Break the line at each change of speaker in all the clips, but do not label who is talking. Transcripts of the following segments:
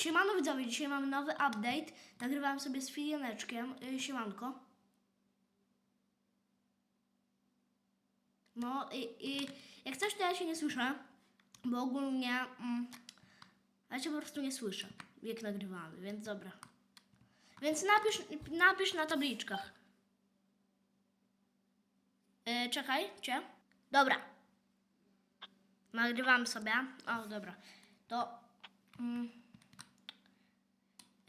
Siemano widzowie, dzisiaj mamy nowy update. Nagrywam sobie z Filianeczkiem. Yy, siemanko. No i, i jak coś to ja się nie słyszę, bo ogólnie mm, ja cię po prostu nie słyszę, jak nagrywamy, więc dobra. Więc napisz, napisz na tabliczkach. Yy, czekaj, cię. Dobra. Nagrywam sobie. O, dobra. To... Mm,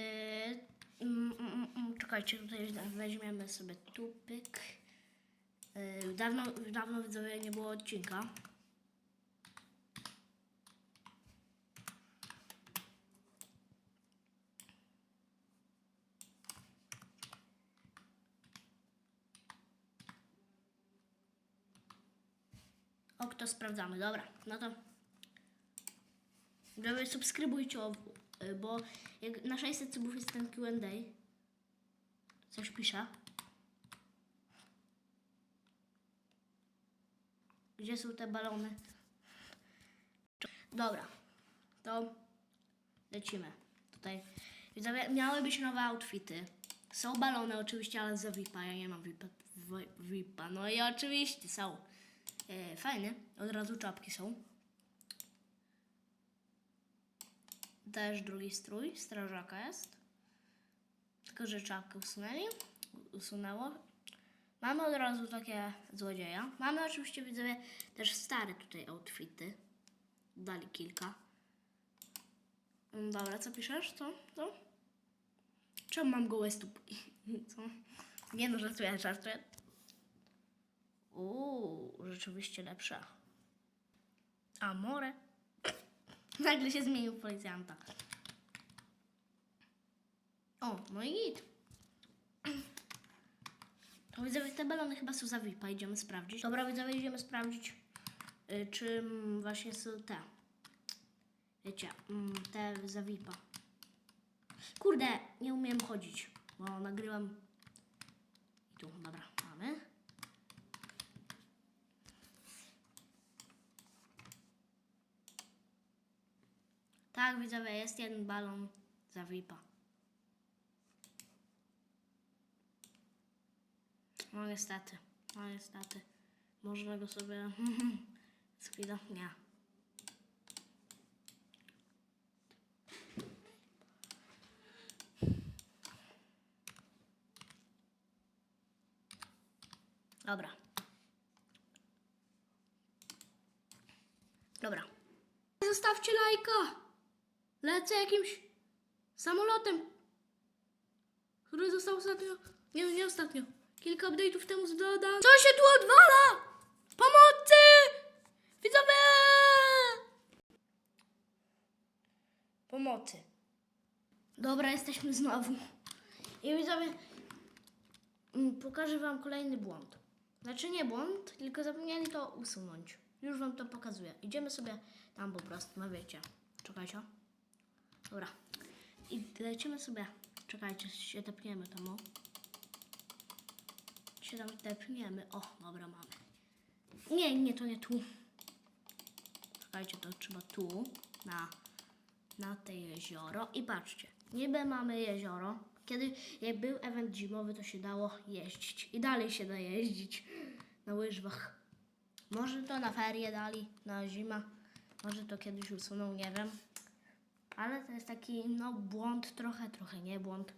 Yy, mm, mm, mm, czekajcie, tutaj weźmiemy sobie tupyk. Yy, dawno, dawno widzowie nie było odcinka. O, kto sprawdzamy, dobra, no to Żeby subskrybujcie, bo na 600 subów jest ten Q&A. Coś pisze. Gdzie są te balony? Dobra, to lecimy. Tutaj miały być nowe outfity. Są balony oczywiście, ale za VIPa. Ja nie mam VIPa. VIPa. No i oczywiście są. E, fajne. Od razu czapki są. Też drugi strój, strażaka jest. Tylko, że czapkę usunęli. Usunęło. Mamy od razu takie złodzieja. Mamy oczywiście, widzowie, też stare tutaj outfity. Dali kilka. Mm, Dobra, co piszesz? Co? Co? Czemu mam gołe stópki? Co? Nie no, żartuję, żartuję. Uuu, rzeczywiście lepsza. Amore. Nagle się zmienił policjanta. O, no i git. To widzowie, te balony chyba są za VIP-a. Idziemy sprawdzić. Dobra, widzowie, idziemy sprawdzić, y, czy właśnie są te. Wiecie, mm, te za VIP-a. Kurde, nie umiem chodzić, bo nagrywam. I tu, dobra, mamy. Tak, widzowie, jest jeden balon za VIP-a. No niestety, no niestety. Można go sobie... Z chwilą, nie. Dobra. Dobra. Zostawcie lajka! Lecę jakimś samolotem, który został ostatnio, nie, nie ostatnio, kilka update'ów temu dodany. Co się tu odwala? Pomocy! Widzowie! Pomocy. Dobra, jesteśmy znowu. I widzowie, mm, pokażę wam kolejny błąd. Znaczy nie błąd, tylko zapomnieli to usunąć. Już wam to pokazuję. Idziemy sobie tam po prostu, no wiecie. Czekajcie. Dobra. I lecimy sobie. Czekajcie, się tepniemy tam, o. Się tam tepniemy. O, dobra, mamy. Nie, nie, to nie tu. Czekajcie, to trzeba tu, na, na te jezioro. I patrzcie, niby mamy jezioro. Kiedy, jak był event zimowy, to się dało jeździć. I dalej się da jeździć na łyżwach. Może to na ferie dali, na zimę. Może to kiedyś usuną, nie wiem. Ale to jest taki, no, błąd trochę, trochę nie błąd.